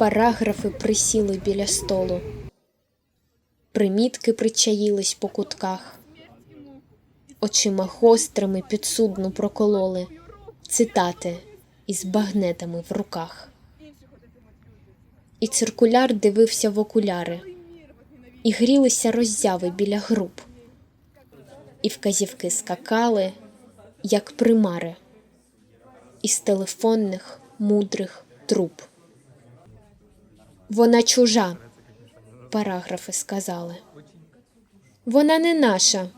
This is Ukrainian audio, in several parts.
Параграфи присіли біля столу, примітки причаїлись по кутках, очима гострими підсудну прокололи. Цитати із багнетами в руках. І циркуляр дивився в окуляри, і грілися роззяви біля груп, і вказівки скакали, як примари, із телефонних мудрих труб. Вона чужа, параграфи сказали. Вона не наша,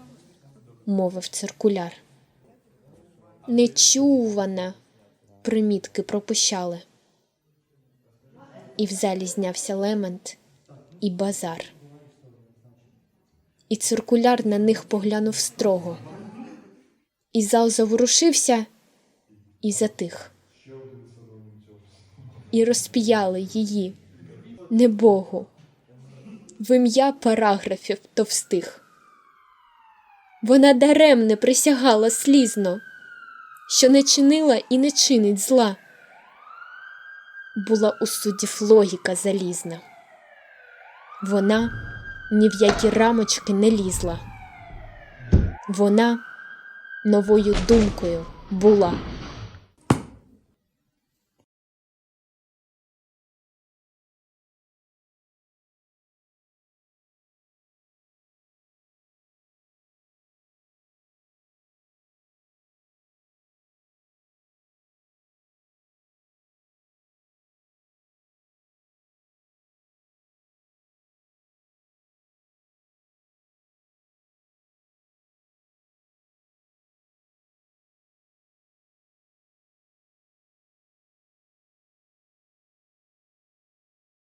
мовив циркуляр. Нечувана, примітки пропищали. І в залі знявся лемент і базар. І циркуляр на них поглянув строго. І зал заворушився і затих. І розпіяли її, не Богу, в ім'я параграфів товстих. Вона даремне присягала слізно, що не чинила і не чинить зла. Була у суддів логіка залізна. Вона ні в які рамочки не лізла. Вона новою думкою була.